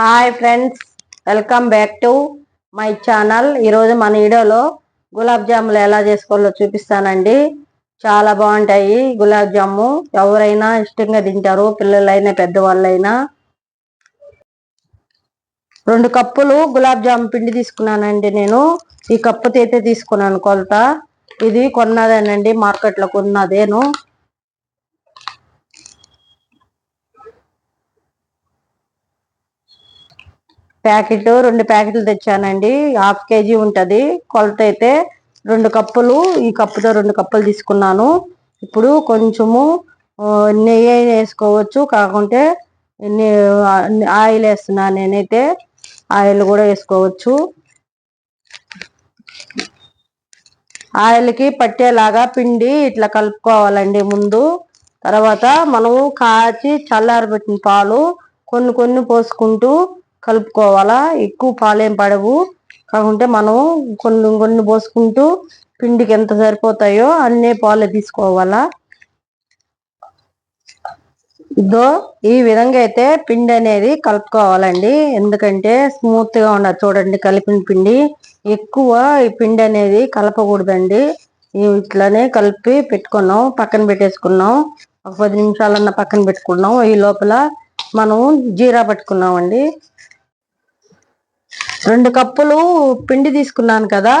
Hi friends welcome back to my channel ఈరోజు మన వీడియోలో గులాబ్ జాములు ఎలా చేసుకోవాలో చూపిస్తానండి. చాలా బాగుంటాయి గులాబ్ జాము. ఎవరైనా ఇష్టంగా తింటారు పిల్లలైనా పెద్దవాళ్ళైనా. రెండు కప్పులు గులాబ్ జాము పిండి తీసుకున్నానండి నేను. ఈ కప్పుతో అయితే తీసుకున్నాను కొలత. ఇది కొన్నదేనండి మార్కెట్లో కొన్నదేను. ప్యాకెట్ రెండు ప్యాకెట్లు తెచ్చానండి. హాఫ్ కేజీ ఉంటుంది. కొలత అయితే రెండు కప్పులు. ఈ కప్పుతో రెండు కప్పులు తీసుకున్నాను. ఇప్పుడు కొంచెము నెయ్యి వేసుకోవచ్చు. కాకుంటే ఆయిల్ వేస్తున్నాను నేనైతే. ఆయిల్ కూడా వేసుకోవచ్చు. ఆయిల్కి పట్టేలాగా పిండి ఇట్లా కలుపుకోవాలండి ముందు. తర్వాత మనము కాచి చల్లారబెట్టిన పాలు కొన్ని కొన్ని పోసుకుంటూ కలుపుకోవాలా? ఎక్కువ పాలేం పడవు. కాకుంటే మనం కొన్ని కొన్ని పోసుకుంటూ పిండికి ఎంత సరిపోతాయో అన్నే పాలు తీసుకోవాలా? ఇదో ఈ విధంగా అయితే పిండి అనేది కలుపుకోవాలండి. ఎందుకంటే స్మూత్గా ఉండదు చూడండి కలిపిన పిండి. ఎక్కువ ఈ పిండి అనేది కలపకూడదండి. ఇట్లానే కలిపి పెట్టుకున్నాం. పక్కన పెట్టేసుకున్నాం. ఒక పది నిమిషాలన్నా పక్కన పెట్టుకున్నాం. ఈ లోపల మనం జీరా పట్టుకున్నామండి. రెండు కప్పులు పిండి తీసుకున్నాను కదా.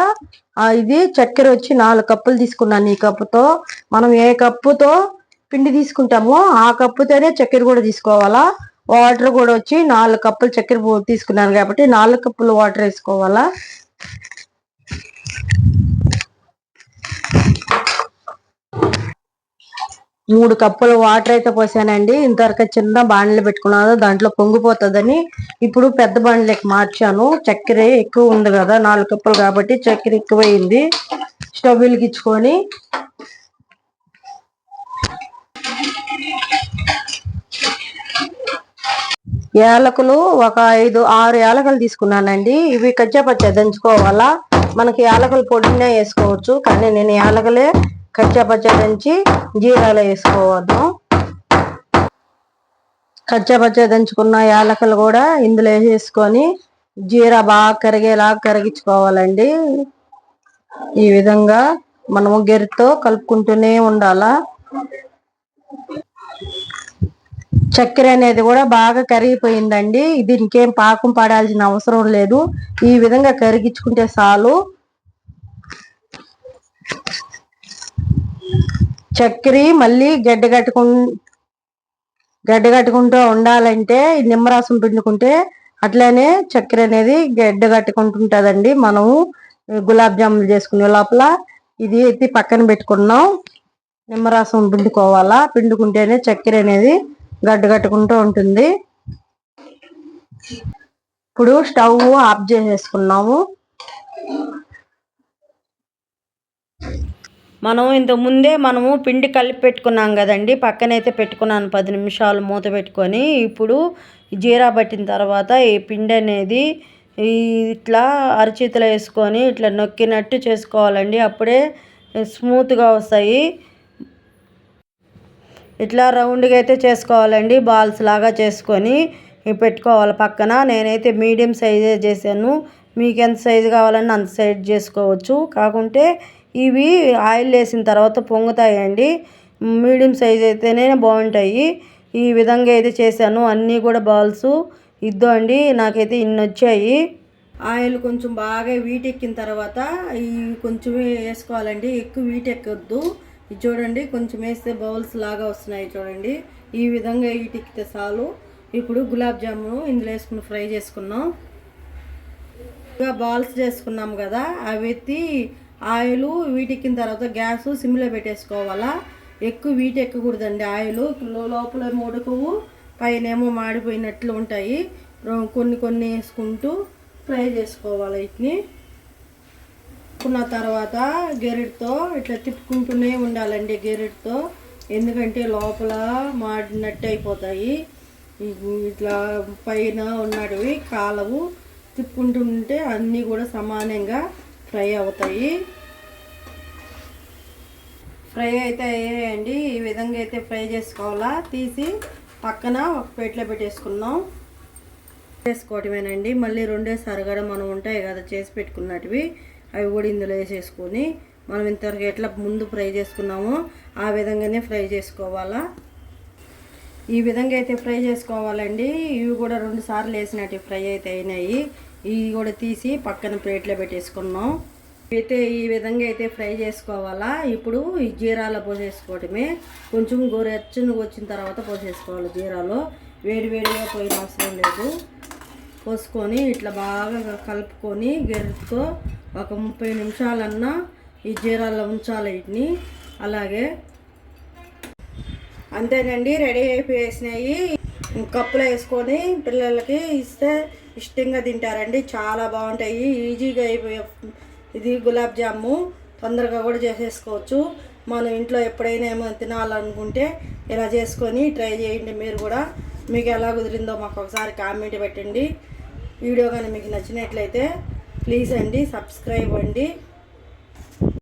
ఇది చక్కెర వచ్చి నాలుగు కప్పులు తీసుకున్నాను ఈ కప్పుతో. మనం ఏ కప్పుతో పిండి తీసుకుంటామో ఆ కప్పుతోనే చక్కెర కూడా తీసుకోవాలా? వాటర్ కూడా వచ్చి నాలుగు కప్పులు చక్కెర తీసుకున్నాను కాబట్టి నాలుగు కప్పులు వాటర్ వేసుకోవాలా? మూడు కప్పులు వాటర్ అయితే పోసానండి. ఇంతవరకు చిన్న బాణలు పెట్టుకున్నాను. దాంట్లో పొంగిపోతుందని ఇప్పుడు పెద్ద బాణలకి మార్చాను. చక్కెర ఎక్కువ ఉంది కదా నాలుగు కప్పులు కాబట్టి చక్కెర ఎక్కువైంది. స్టవ్ వెలిగించుకొని యాలకులు ఒక ఐదు ఆరు యాలకులు తీసుకున్నానండి. ఇవి కచ్చాపచ్చా దంచుకోవాలా? మనకి యాలకులు పొడినే వేసుకోవచ్చు. కానీ నేను యాలకలే కచ్చాపచ్చా దంచి జీరాలో వేసుకోవద్దు. కచ్చాపచ్చా దంచుకున్న యాలకులు కూడా ఇందులో వేసేసుకొని జీరా బాగా కరిగేలా కరిగించుకోవాలండి. ఈ విధంగా మనము గెరితో కలుపుకుంటూనే ఉండాల. చక్కెర అనేది కూడా బాగా కరిగిపోయిందండి. దీనికి ఏం పాకం పడాల్సిన అవసరం లేదు. ఈ విధంగా కరిగించుకుంటే చాలు. చక్కెర మళ్ళీ గడ్డ కట్టుకు గడ్డ కట్టుకుంటూ ఉండాలంటే నిమ్మరసం పిండుకుంటే అట్లనే చక్కెర అనేది గడ్డ కట్టుకుంటుంటుందండి. మనము గులాబ్ జాములు చేసుకునే లోపల ఇది ఎత్తి పక్కన పెట్టుకున్నాం. నిమ్మరసం పిండుకోవాలా? పిండుకుంటేనే చక్కెర అనేది గడ్డ కట్టుకుంటూ ఉంటుంది. ఇప్పుడు స్టవ్ ఆఫ్ చేసేసుకున్నాము. మనం ఇంత ముందే మనము పిండి కలిపి పెట్టుకున్నాం కదండి. పక్కనైతే పెట్టుకున్నాను పది నిమిషాలు మూత పెట్టుకొని. ఇప్పుడు జీరా పట్టిన తర్వాత ఈ పిండి అనేది ఇట్లా అరచేతిలో వేసుకొని ఇట్లా నొక్కినట్టు చేసుకోవాలండి. అప్పుడే స్మూత్గా వస్తాయి. ఇట్లా రౌండ్గా అయితే చేసుకోవాలండి. బాల్స్ లాగా చేసుకొని పెట్టుకోవాలి పక్కన. నేనైతే మీడియం సైజే చేశాను. మీకు ఎంత సైజు కావాలన్నా అంత సైజ్ చేసుకోవచ్చు. కాకుంటే ఇవి ఆయిల్ వేసిన తర్వాత పొంగుతాయండి. మీడియం సైజ్ అయితేనే బాగుంటాయి. ఈ విధంగా అయితే చేశాను. అన్నీ కూడా బాల్స్. ఇద్దో అండి నాకైతే ఇన్ని వచ్చాయి. ఆయిల్ కొంచెం బాగా వీటెక్కిన తర్వాత ఇవి కొంచెం వేసుకోవాలండి. ఎక్కువ వీటెక్కద్దు ఇది చూడండి కొంచెం వేస్తే బౌల్స్ లాగా వస్తున్నాయి చూడండి. ఈ విధంగా వీటెక్కితే చాలు. ఇప్పుడు గులాబ్ జామును ఇందులో వేసుకుని ఫ్రై చేసుకున్నాం. ఇంకా బాల్స్ చేసుకున్నాం కదా అవి ఎత్తి ఆయిల్ వీటెక్కిన తర్వాత గ్యాస్ సిమ్లో పెట్టేసుకోవాలా? ఎక్కువ వీటి ఎక్కకూడదండి. ఆయిల్ లోపల ముడుకువు పైన ఏమో మాడిపోయినట్లు ఉంటాయి. కొన్ని కొన్ని వేసుకుంటూ ఫ్రై చేసుకోవాలి వీటిని? తిప్పుకున్న తర్వాత గెరిటితో ఇట్లా తిప్పుకుంటూనే ఉండాలండి గెరిటితో. ఎందుకంటే లోపల మాడినట్టు అయిపోతాయి. ఇట్లా పైన ఉన్నటివి కాలవు. తిప్పుకుంటుంటే అన్నీ కూడా సమానంగా ఫ్రై అవుతాయి. ఫ్రై అయితే అయ్యాయండి. ఈ విధంగా అయితే ఫ్రై చేసుకోవాలా? తీసి పక్కన ఒక ప్లేట్లో పెట్టేసుకున్నాం చేసుకోవటమేనండి మళ్ళీ రెండేసారి కూడా మనం ఉంటాయి కదా చేసి పెట్టుకున్నటివి. అవి కూడా ఇందులో వేసేసుకొని మనం ఇంతవరకు ఎట్లా ముందు ఫ్రై చేసుకున్నామో ఆ విధంగానే ఫ్రై చేసుకోవాలా? ఈ విధంగా అయితే ఫ్రై చేసుకోవాలండి. ఇవి కూడా రెండు సార్లు వేసినట్టు ఫ్రై అయితే అయినాయి. ఇవి కూడా తీసి పక్కన ప్లేట్లో పెట్టేసుకున్నాం. అయితే ఈ విధంగా అయితే ఫ్రై చేసుకోవాలా? ఇప్పుడు ఈ జీరాలో పోసేసుకోవటమే. కొంచెం గోరెచ్చగా వచ్చిన తర్వాత పోసేసుకోవాలి జీరాలో. వేడి వేడిగా పోయిన అవసరం లేదు. పోసుకొని ఇట్లా బాగా కలుపుకొని గెరుతో ఒక ముప్పై నిమిషాలన్నా ఈ జీరాల్లో ఉంచాలి వీటిని. అలాగే అంతేనండి రెడీ అయిపోయేసినాయి. కప్పులో వేసుకొని పిల్లలకి ఇస్తే ఇష్టంగా తింటారండి. చాలా బాగుంటాయి. ఈజీగా అయిపోయే ఇది గులాబ్ జాము. తొందరగా కూడా చేసేసుకోవచ్చు. మనం ఇంట్లో ఎప్పుడైనా ఏమో తినాలనుకుంటే ఇలా చేసుకొని ట్రై చేయండి మీరు కూడా. మీకు ఎలా కుదిరిందో మాకు ఒకసారి కామెంట్ పెట్టండి. వీడియో కానీ మీకు నచ్చినట్లయితే ప్లీజ్ అండి సబ్స్క్రైబ్ అండి.